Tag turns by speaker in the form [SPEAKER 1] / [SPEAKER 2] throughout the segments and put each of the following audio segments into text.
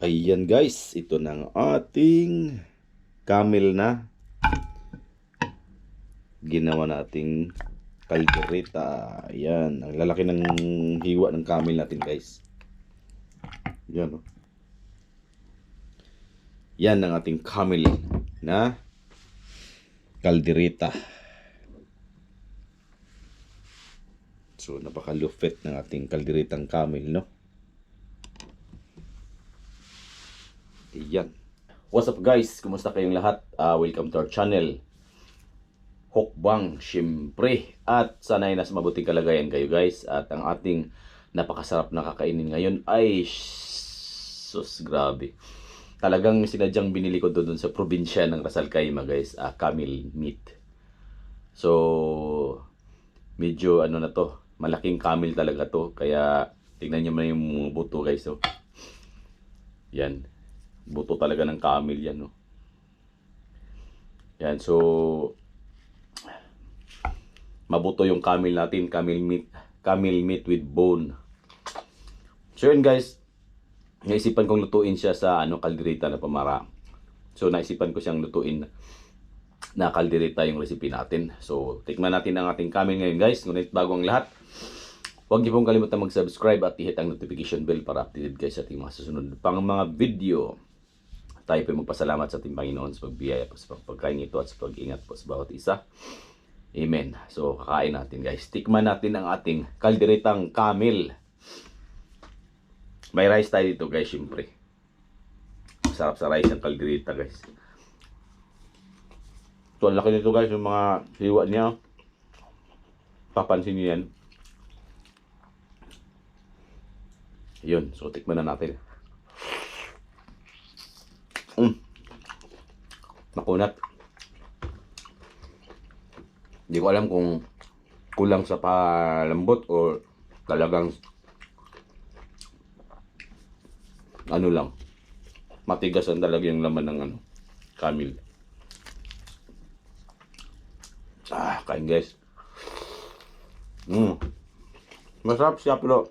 [SPEAKER 1] Ayan guys, ito ng ating camel na ginawa nating kaldereta. Ayan, ang lalaki ng hiwa ng camel natin guys. Yan oh. Yan ang ating camel na kaldereta. So, napakalupit ng ating kalderetang camel, no? Yan. What's up guys? Kumusta kayong lahat? Ah, welcome to our channel. Hokbang, syempre. At sana ay nasa mabuting kalagayan kayo guys. At ang ating napakasarap na kakainin ngayon ay sus grabe. Talagang sinadyang binili ko doon sa probinsya ng Rasal Kayma guys. Ah, camel meat. So, medyo ano na to. Malaking camel talaga to. Kaya tignan niyo man yung buto guys. Oh. Yan buto talaga ng camel yan, no? Yan, so, mabuto yung camel natin, camel meat, camel meat with bone. So yun guys, naisipan kong lutuin siya sa ano kaldereta na pamara. So naisipan ko siyang lutuin na kaldereta yung recipe natin. So tikman natin ang ating camel ngayon guys. Ngunit bago ang lahat, Huwag niyo pong kalimutan mag-subscribe at i-hit ang notification bell para updated kayo sa ating mga susunod pang mga video tayo po magpasalamat sa ating Panginoon sa pagbiyaya po sa pagkain nito at sa pag-ingat po sa bawat isa. Amen. So, kakain natin guys. Tikman natin ang ating kalderetang camel. May rice tayo dito guys, syempre. Masarap sa rice ang kaldereta guys. So, ang laki nito guys, yung mga hiwa niya. Papansin niyo yan. Yun, so tikman na natin. Mm. Makunat. Hindi ko alam kung kulang sa palambot o talagang ano lang. Matigas ang talaga yung laman ng ano, camel. Ah, kain guys. Mm. Masarap siya pero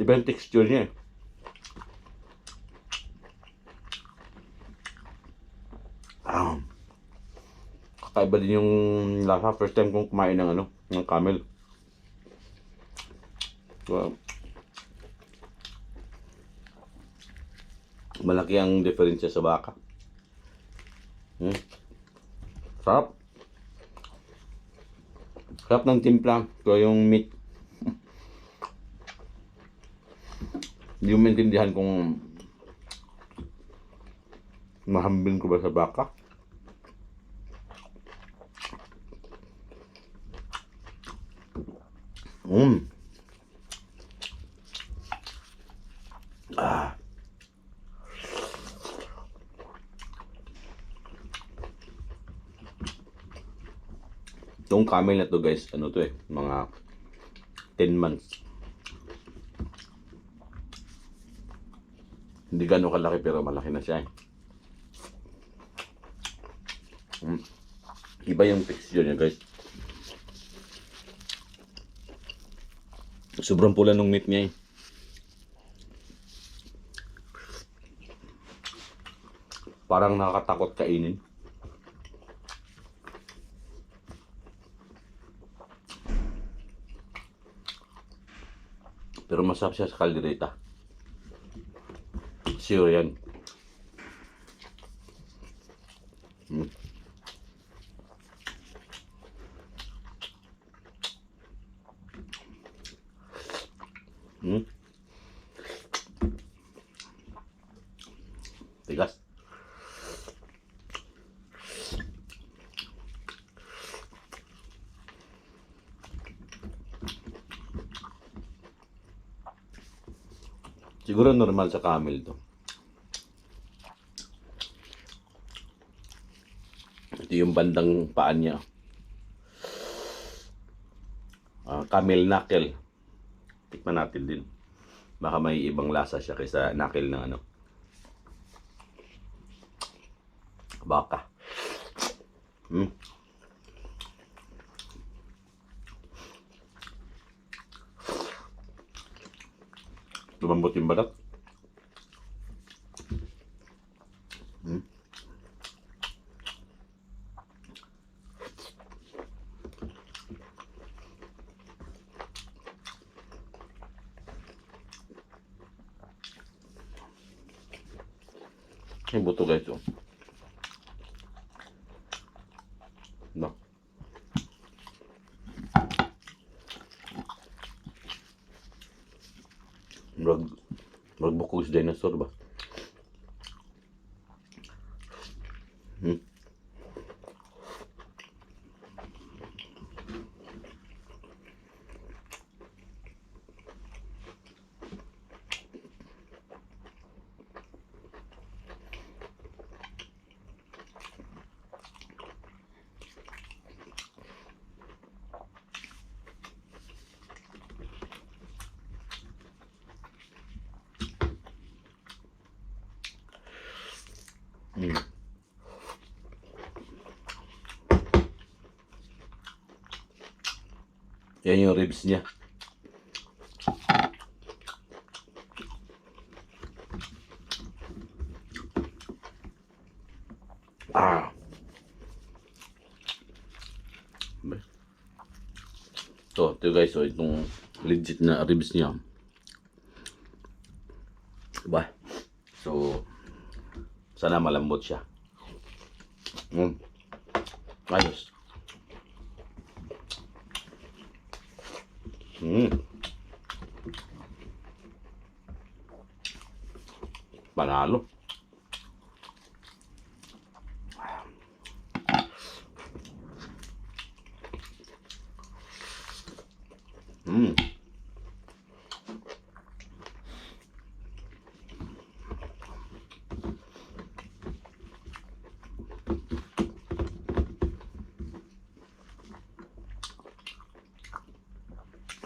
[SPEAKER 1] Iba yung texture niya. Ah. Kakaiba din yung lasa. First time kong kumain ng ano, ng camel. Wow. Malaki ang diferensya sa baka. Hmm. Sarap. Sarap ng timpla. Ito yung meat. Hindi mo maintindihan kung mahambing ko ba sa baka. Mm. Ah. Itong camel na to guys, ano to eh, mga 10 months. Hindi gano'ng kalaki pero malaki na siya eh. Mm. Iba yung texture niya guys. Sobrang pula nung meat niya eh. Parang nakakatakot kainin. Pero masarap siya sa kaldereta. Sure yan. Mm. Mm. Tigas. Siguro normal sa camel to. Ito yung bandang paan niya. Ah, camel knuckle. Tikman natin din. Baka may ibang lasa siya kaysa knuckle ng ano. Baka. Hmm. Lumambot yung balat. Yung buto guys oh. No. Mag magbukog si dinosaur ba? Hmm. Yan yung ribs niya. Ah. So, ito guys, so itong legit na ribs niya. Ba? Sana malambot siya. Mm. Ayos. Mm. Panalo. Mm.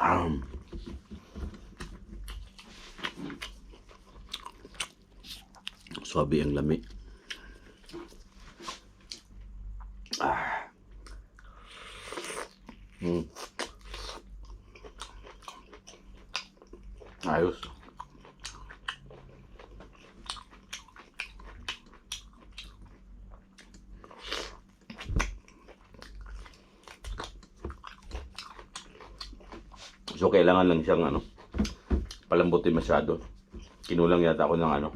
[SPEAKER 1] Um. Swabe ang lami. Ah. Mm. Ayos. So, kailangan lang siyang ano, palambutin masyado. Kinulang yata ako ng ano,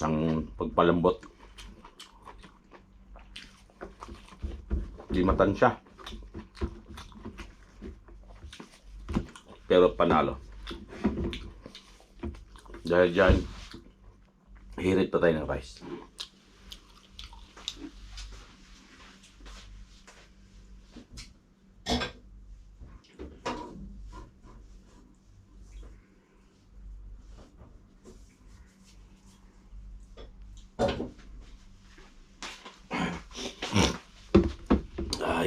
[SPEAKER 1] ng pagpalambot. Di matansya. Pero panalo. Dahil dyan, hirit pa tayo ng rice.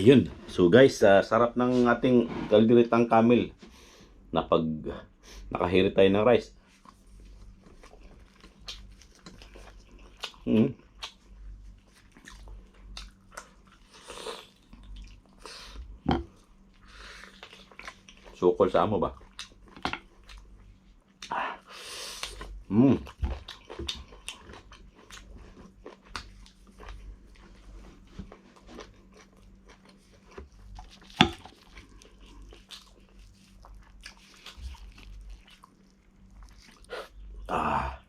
[SPEAKER 1] Ayun. So guys, ah, sarap ng ating kaldiritang camel na pag nakahirit tayo ng rice. Mm. Sukol sa amo ba? Mm. Ah.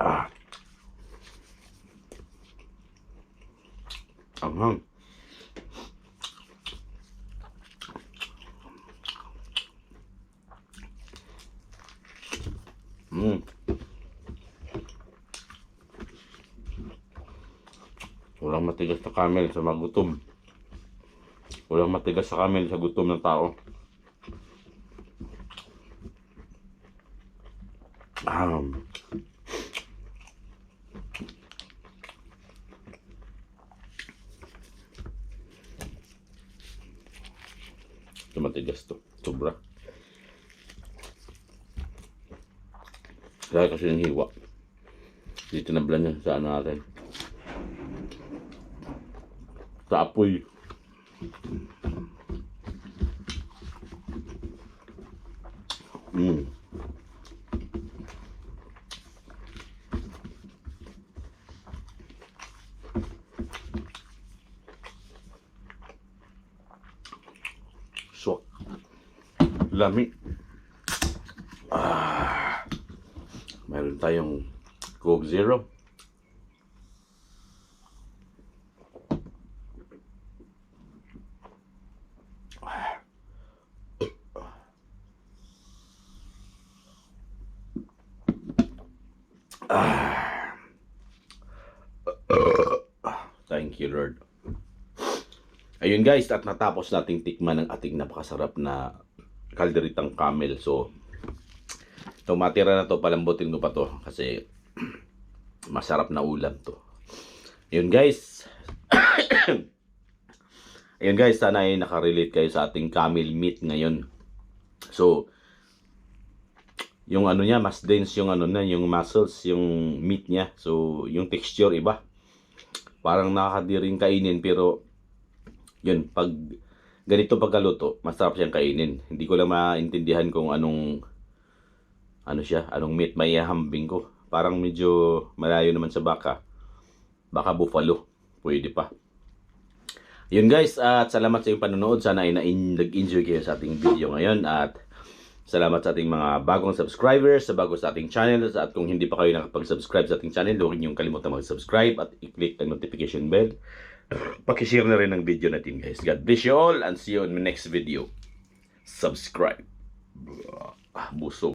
[SPEAKER 1] Ah. Anghang. Mm. Walang matigas na camel sa magutom. Walang matigas sa camel sa gutom ng tao. Um. Ito matigas to. Sobra. Kaya kasi yung hiwa. Dito na blend yan sa natin. Sa apoy. Mm. Swak. Lami. Ah. Meron tayong Coke Zero. Thank you, Lord. Ayun guys, at natapos nating tikman ng ating napakasarap na kalderitang camel. So, ito matira na to, palambutin ko pa to kasi masarap na ulam to. Ayun guys. Ayun guys, sana ay nakarelate kayo sa ating camel meat ngayon. So, yung ano niya, mas dense yung ano na, yung muscles, yung meat niya. So, yung texture iba. Parang nakakadiring kainin pero yun, pag ganito pagkaluto, masarap siyang kainin. Hindi ko lang maintindihan kung anong ano siya, anong meat may hambing ko. Parang medyo malayo naman sa baka. Baka buffalo. Pwede pa. Yun guys, at salamat sa iyong panonood. Sana ay na nag-enjoy kayo sa ating video ngayon at salamat sa ating mga bagong subscribers, sa bago sa ating channel at kung hindi pa kayo nakapag-subscribe sa ating channel, huwag niyong kalimutan mag-subscribe at i-click ang notification bell. Pakishare na rin ang video natin guys. God bless you all and see you in my next video. Subscribe. Ah, busog.